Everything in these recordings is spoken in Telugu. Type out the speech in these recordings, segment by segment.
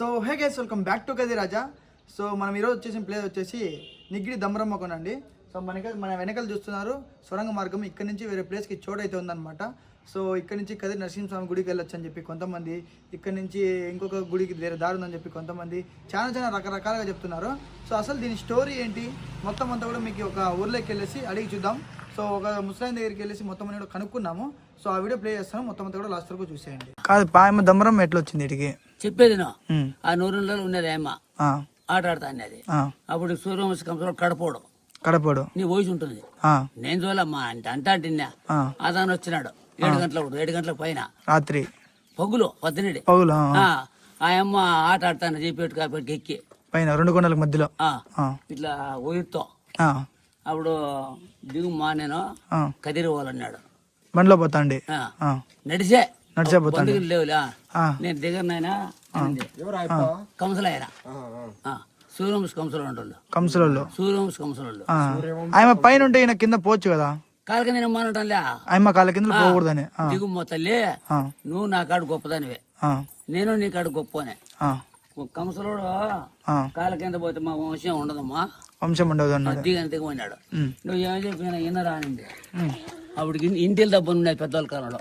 So hey guys welcome back to కది రాజా సో మనం ఈరోజు వచ్చేసిన ప్లేస్ వచ్చేసి నిగిడి దమ్మరమ్మ అండి. సో మనకి మన వెనకాల చూస్తున్నారు సొరంగ మార్గం. ఇక్కడ నుంచి వేరే ప్లేస్కి చోటు అయితే ఉందన్నమాట. సో ఇక్కడ నుంచి కది నరసింహస్వామి గుడికి వెళ్ళొచ్చు అని చెప్పి కొంతమంది ఇక్కడ నుంచి ఇంకొక గుడికి వేరే దారి ఉందని చెప్పి కొంతమంది చాలా చాలా రకరకాలుగా చెప్తున్నారు. సో అసలు దీని స్టోరీ ఏంటి? మొత్తం అంతా కూడా మీకు ఒక ఊర్లోకి వెళ్ళేసి అడిగి చూద్దాం. సో ఒక ముస్లిం దగ్గరికి వెళ్ళేసి మొత్తం అన్ని కూడా కనుక్కున్నాము. సో ఆ వీడియో ప్లే చేస్తాను. మొత్తం అంతా కూడా లాస్ట్ వరకు చూసేయండి. కాదు పాయమ దమ్మరం ఎట్లా వచ్చింది ఇటుకి? చెప్పేది. ఆ నూరులో ఉన్నది అమ్మ ఆట ఆడతా అప్పుడు సూర్యవంశ కంపంలో కడపోవడం కడపడు. నీ వయసు ఉంటుంది. నేను చూడమ్మా అంటే అంటా అంటున్నా అతను వచ్చినాడు. ఏడు గంటలకు ఏడు గంటలకు పైన. రాత్రి. పగులు పద్దెనిమిది పగులు ఆ, అమ్మ ఆట ఆడతాను చెప్పేట్టు కాబట్టి ఎక్కి. పైన రెండు కొండల మధ్యలో. ఇట్లా ఊరితో అప్పుడు దిగుమా నేను ఆ. కదిరి పోవాలన్నాడు బండిలో పోతాండి. నడిచే. నడిచే పోతాండి బంధువులు లేవులే. ఆ, నేను దిగరనైనా కంసలైనా సూర్యవంశ కంసలు అంటుండు కంసులలో సూర్యవంశ కంసలు ఆ, ఆయమ పైన ఉంటే ఈయన కింద పోవచ్చు కదా? కాలకి నేను మానటంలే ఆయమ కాళ్ళ కింద పోకూడదని. దిగుమ్మ తల్లి నువ్వు నా కాడు గొప్పదానివే. నేను నీ కాడు గొప్పనే. కంసలోడు ఆ, కాళ్ళ కింద పోతే మా వంశం ఉండదమ్మా. వంశం ఉండదు అన్నాడు. దిగని దిగమన్నాడు నువ్వు ఏం చెప్పినా ఇన్నరా అనింది. అప్పుడు ఇంటిల దెబ్బలు ఉన్నాయి పెద్దవాళ్ళ కాలంలో.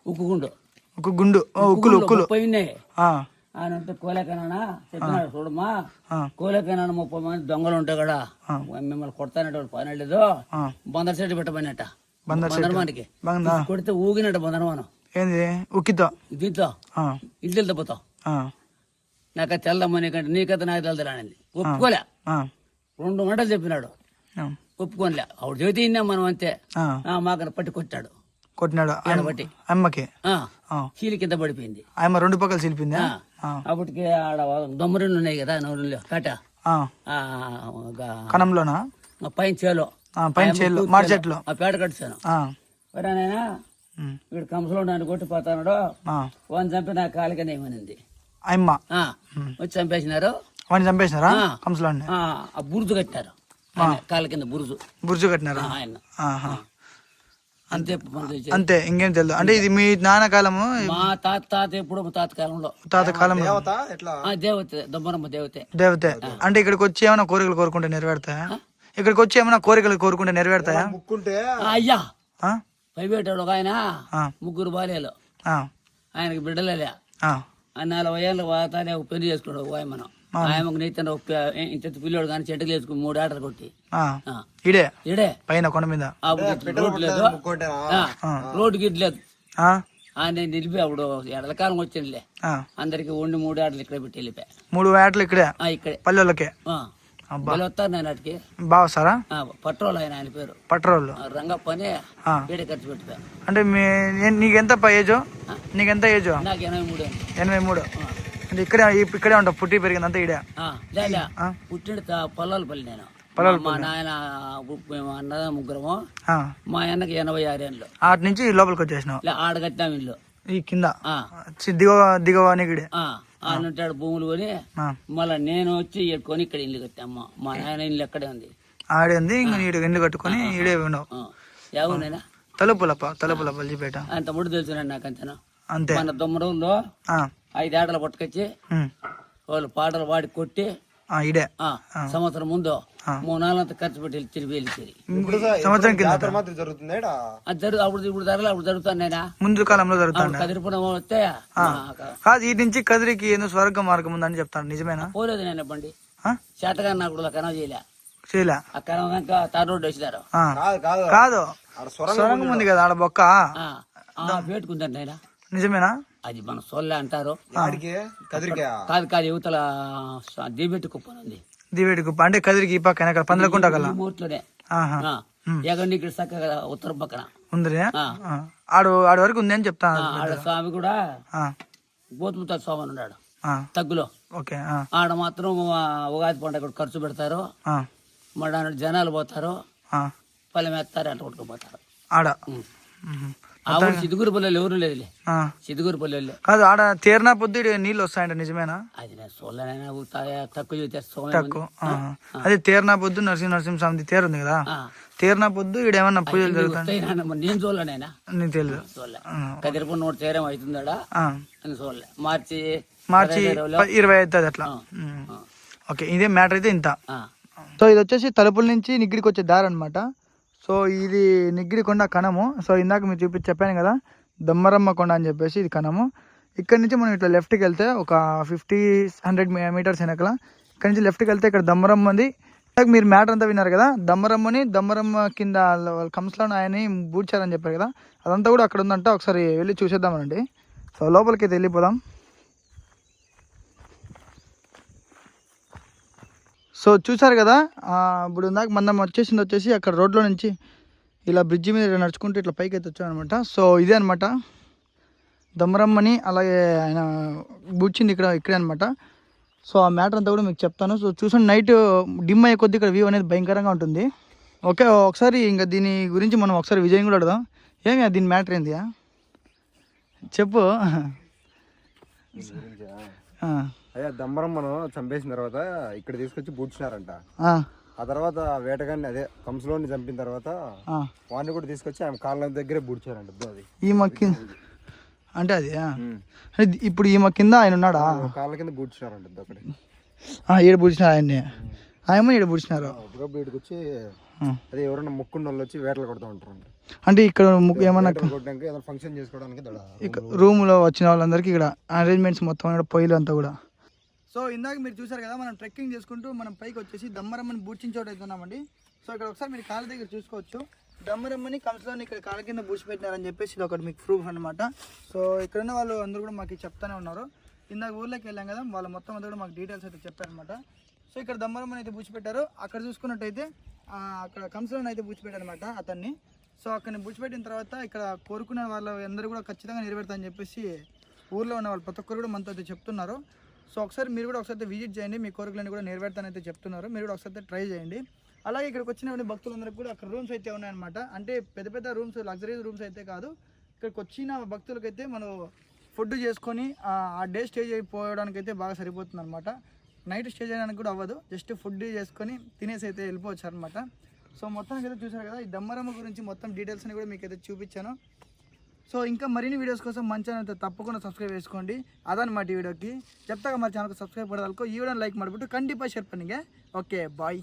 ఆ, ఉక్కుగుండు ఒక గుండు. ఉక్కులు ఉక్కులు. ఆ, ఆయన అంటే కోలేకనా చెప్పినాడు చూడమ్మా. కోలేకనా ముప్పై మంది దొంగలు ఉంటాయి కూడా మిమ్మల్ని కొడతానట్టు పని లేదు బందర్ సెట్ సెట్. బందర్మానికి కొడితే ఊగినట్ట బందర్మానం ఏంది? ఉక్కితో? దీంతో? ఇంటికి దెబ్బతావు ఆ, నాకు తెల్లమ్మ నీకంటే నీకైతే నాకు తెలదరా అనింది. ఒప్పుకోలే. రెండు గంటలు చెప్పినాడు. ఆ, ఒప్పుకోలే ఆవిడ చేతి మనం అంతే. ఆ, ఆ, మాకన పట్టి కొట్టాడు కొట్టినాడు. ఆయమ్మ- బట్టి అమ్మకి. ఆ, ఆ, కీలి కింద పడిపోయింది. ఆయమ్మ రెండు పక్కలు ఆ, అప్పటికి ఆడ దొమ్మరిని ఉన్నాయి కదా నూరులో కట కణంలోనా పైన చేలో. ఆ, పైన చేలు మాడి చెట్లు ఆ పేడ కట్టాను ఆ, వరానైనా వీడు కంసలో నన్ను కొట్టిపోతాడు వాడిని చంపి నా కాలికనే ఏమనింది. ఆయమ్మ ఆ, వచ్చి చంపేసినారు. వాడిని చంపేసినారా? ఆ. కంసులాడిని? ఆ, బురుజు కట్టారు. ఆయన కాళ్ళ కింద బురుజు. బుర్జు కట్టినారా? ఆయన. ఆహా. అంతే. అంతే ఇంకేం తెలియదు. అంటే ఇది మీ నాన్న కాలము? మా తాత తాత ఎప్పుడు తాత కాలంలో. తాత కాలం ఆ దేవత దొమ్మరమ్మ దేవతే. దేవతే. అంటే ఇక్కడికి వచ్చి ఏమైనా కోరికలు కోరుకుంటే నెరవేరుతాయా? ఇక్కడికి వచ్చి ఏమైనా కోరికలు కోరుకుంటే నెరవేరుతాయా? ఆ, అయ్యా. ఆ? పైబెట్టాడు ఒక ఆయన ఆ, ముగ్గురు బాలేలు ఆ, ఆయనకి బిడ్డలేలే ఆ. నలభై ఏళ్ళ వాతానే ఒక పెళ్ళి చేసుకున్నాడు ఒక ఆయమను ఆయమకు ఒక పి- ఇంత పిల్లోడు కానీ చెట్టుకు వేసుకుని మూడు ఆటలు కొట్టి. ఇడే ఈడే? పైన కొండ మీద? రోడ్డు లేదు. ఆ, రోడ్డు గిడ్డు లేదు. ఆ, ఆయన నిలిపి అప్పుడు ఎడలకాలం వచ్చిందిలే. ఆ. అందరికి వండి మూడు ఆటలు ఇక్కడ పెట్టి వెళ్ళిపోయా మూడు వేటలు ఇక్కడే? ఆ, ఇక్కడే. పల్లెలకే ఆ. అబ్బా. వాళ్ళు వస్తారు నేను అటుకి బాగా ఆ, పట్రోల్ ఆయన ఆయన పేరు. పట్రోళ్ళు ఆ, రంగప్పని ఆ. ఏడే ఖర్చు పెట్టిపోయా అంటే మీ నీకెంత ఏజో నీకెంత ఏజో నాకు ఎనభై మూడు ఎనభై మూడు. అంటే ఇక్కడే ఇక్కడే ఉంటావు పుట్టి పెరిగింది అంతా ఇడే లేదా. పుట్టిన పొలాలపల్లి నేను. పొలాలపల్లి. మా నాయన మేము అన్నదా ముగ్గురము. మా అన్నకి ఎనభై ఆరు ఏళ్ళు. ఆటి నుంచి లోపలికి వచ్చేసినావు? ఆడ కట్టినాం ఇల్లు. ఈ కింద? దిగువ దిగువ నిగిడే ఉంటాడు భూములు కొని. మళ్ళీ నేను వచ్చి ఎట్టుకొని ఇక్కడ ఇల్లు కట్టామ్మ మా నాయన ఇల్లు ఎక్కడే ఉంది? ఆడే ఉంది ఇంకా నీడు ఇల్లు కట్టుకొని ఈడే ఉన్నావు. ఆ, ఎవరినైనా తలుపులప్ప తలుపుల పల్లిపేట అంత ముడి తెలుసు నాకు అంతేనా అంతే. మన దొమ్మరంలో ఆ, ఐదు ఆటలు పట్టుకొచ్చి వాళ్ళు పాటలు పాడి కొట్టి ఆ, ఈడే ఆ, సంవత్సరం ముందు. మూడు నాలుగు ఖర్చు పెట్టి తిరిగి సంవత్సరం జరుగు అప్పుడు ఇప్పుడు ధరలు అప్పుడు జరుగుతాను నేనా ముందు కాలంలో జరుగుతాండ కదిరిపురం వస్తే కాదు ఈ నుంచి కదిరికి ఏదో స్వర్గ మార్గం ఉందని చెప్తాను. నిజమేనా? పోలేదు నేను బండి. ఆ? చేతగా నాకు కనవ చేయలే. చేయలే. ఆ కనవ కనుక తార్ రోడ్డు వేసినారు. కాదు సొరంగం ఉంది కదా ఆడ బొక్క. పెట్టుకుంటాను నేను నిజమేనా? అది మన సొల్లె అంటారు. కాదు కాదు యువతల దీబెట్టి కుప్పని ఉంది దివేడి కుప్ప. అంటే కదిరికి ఈ పక్కన ఇక్కడ పందలకుంట మూట్లోనే ఎగండి ఇక్కడ చక్కగా ఉత్తర పక్కన. ఉందిరే. ఆడు ఆడు వరకు ఉంది అని చెప్తాను ఆడ స్వామి కూడా గోతుముత స్వామి అని ఉన్నాడు. తగ్గులో. ఓకే ఆడ మాత్రం ఉగాది పండుగ ఖర్చు పెడతారు. మళ్ళీ జనాలు పోతారు. ఎత్తారు అంట కొట్టుకుపోతారు ఆడ. ఆ ఊరు పల్లెలు ఎవరు లేదులే. ఆ. సిద్దుగురు పల్లెలు. కాదు ఆడ తీరినా పొద్దు నీళ్ళు వస్తాయంట నిజమేనా? అది సోళ్ళనైనా తక్కువ తక్కువ ఆ. అదే తీరినా పొద్దు నరసింహ నరసింహ స్వామి తేరు ఉంది కదా. తీరినా పొద్దు ఏమన్నా పూజలు జరుగుతాయి? నేను చూడలేనైనా నీకు తెలియదు నోటి తీరం. అని చూడలే మార్చి మార్చి ఇరవై అవుతుంది అట్లా. ఓకే ఇదే మ్యాటర్ అయితే ఇంత. సో ఇది వచ్చేసి తలుపుల నుంచి నిగ్గిడికి వచ్చే దారి అనమాట సో ఇది నిగ్గిడి కొండ కణము. సో ఇందాక మీరు చూపించి చెప్పాను కదా దమ్మరమ్మ కొండ అని చెప్పేసి ఇది కణము. ఇక్కడ నుంచి మనం ఇట్లా లెఫ్ట్కి వెళ్తే ఒక ఫిఫ్టీ హండ్రెడ్ మీటర్స్ వెనకల. ఇక్కడ నుంచి లెఫ్ట్కి వెళ్తే ఇక్కడ దమ్మరమ్మది ఉంది. మీరు మ్యాటర్ అంతా విన్నారు కదా దమ్మరమ్మని దమ్మరమ్మ కింద వాళ్ళ కంస్లో ఆయన్ని బూడ్చారని చెప్పారు కదా అదంతా కూడా అక్కడ ఉందంట. ఒకసారి వెళ్ళి చూసేద్దామనండి సో లోపలికి అయితే వెళ్ళిపోదాం. సో చూసారు కదా ఇప్పుడు ఇందాక మనం వచ్చేసింది వచ్చేసి అక్కడ రోడ్లో నుంచి ఇలా బ్రిడ్జి మీద నడుచుకుంటూ ఇట్లా పైకి అయితే వచ్చాం అనమాట సో ఇదే అనమాట దమ్మరమ్మని అలాగే ఆయన బుచ్చింది ఇక్కడ ఇక్కడే అనమాట సో ఆ మ్యాటర్ అంతా కూడా మీకు చెప్తాను. సో చూసాను నైట్ డిమ్ అయ్యే కొద్ది ఇక్కడ వ్యూ అనేది భయంకరంగా ఉంటుంది. ఓకే ఒకసారి ఇంకా దీని గురించి మనం ఒకసారి విజయం కూడా అడదాం ఏమి దీని మ్యాటర్ ఏంది చెప్పు. అయ్యా దమ్మరం మనం చంపేసిన తర్వాత ఇక్కడ తీసుకొచ్చి బూడ్చినారంట. ఆ, తర్వాత వేటగాన్ని అదే కంసులోని చంపిన తర్వాత. వాడిని కూడా తీసుకొచ్చి ఆమె కాళ్ళ దగ్గరే బూడ్చారంట ఇదో అది ఈమె కింద అంటే అది ఇప్పుడు ఈమె కింద ఆయన ఉన్నాడా? కాళ్ళ కింద బూడ్చినారంట ఒకటి ఆ, ఈడ పూడ్చినారు ఆయన్ని. ఆయమ్మ ఈడ పూడ్చినారు ఇక్కడికి వచ్చి. అదే ఎవరైనా మొక్కున్న వాళ్ళు వచ్చి వేటలు కొడుతూ ఉంటారు అంటే ఇక్కడ ము- ఏమన్నా ఫంక్షన్ చేసుకోవడానికి రూమ్లో వచ్చిన వాళ్ళందరికీ ఇక్కడ అరేంజ్మెంట్స్ మొత్తం పొయ్యిలు అంతా కూడా. సో ఇందాక మీరు చూసారు కదా మనం ట్రెక్కింగ్ చేసుకుంటూ మనం పైకి వచ్చేసి దమ్మరమ్మని బూడ్చిన చోట అవుతున్నామండి సో ఇక్కడ ఒకసారి మీరు కాళ్ళ దగ్గర చూసుకోవచ్చు. దమ్మరమ్మని కంసలోని ఇక్కడ కాళ్ళ కింద బూడ్చిపెట్టినారని చెప్పేసి ఇది ఒకటి మీకు ప్రూఫ్ అనమాట సో ఇక్కడ ఉన్న వాళ్ళు అందరూ కూడా మాకు చెప్తానే ఉన్నారు. ఇందాక ఊర్లోకి వెళ్ళాం కదా వాళ్ళు మొత్తం అందరూ కూడా మాకు డీటెయిల్స్ అయితే చెప్పారనమాట సో ఇక్కడ దమ్మరమ్మని అయితే బూచిపెట్టారు అక్కడ చూసుకున్నట్టయితే అక్కడ కంసలోని అయితే బూచిపెట్టారనమాట అతన్ని. సో అక్కడిని బుచ్చిపెట్టిన తర్వాత ఇక్కడ కోరుకునే వాళ్ళు అందరూ కూడా ఖచ్చితంగా నెరవేరుతారని చెప్పేసి ఊర్లో ఉన్న వాళ్ళు ప్రతి ఒక్కరు కూడా మనతో అయితే చెప్తున్నారు. సో ఒకసారి మీరు కూడా ఒకసారి విజిట్ చేయండి. మీ కోరికలన్నీ కూడా నెరవేరుతానైతే చెప్తున్నారు. మీరు కూడా ఒకసారి ట్రై చేయండి. అలాగే ఇక్కడికి వచ్చిన భక్తులందరికీ కూడా అక్కడ రూమ్స్ అయితే ఉన్నాయన్నమాట. అంటే పెద్ద పెద్ద రూమ్స్ లగ్జరీ రూమ్స్ అయితే కాదు. ఇక్కడికి వచ్చిన భక్తులకైతే మనం ఫుడ్ చేసుకొని ఆ డే స్టే అయిపోవడానికి అయితే బాగా సరిపోతుంది అనమాట నైట్ స్టే చేయడానికి కూడా అవ్వదు. జస్ట్ ఫుడ్ చేసుకొని తినేసి అయితే వెళ్ళిపోవచ్చు అనమాట సో మొత్తానికి అయితే చూసారు కదా ఈ దమ్మరమ్మ గురించి మొత్తం డీటెయిల్స్ అని కూడా మీకు అయితే చూపించాను. సో ఇంకా మరిన్ని వీడియోస్ కోసం మంచి తప్పకుండా సబ్స్క్రైబ్ చేసుకోండి. అదనమాట వీడియోకి చెప్తాగా మరి ఛానల్కి సబ్స్క్రైబ్ పడదలుకో ఈ వీడియో లైక్ మాట్టు కండిపా షేర్ పండుగ ఓకే బాయ్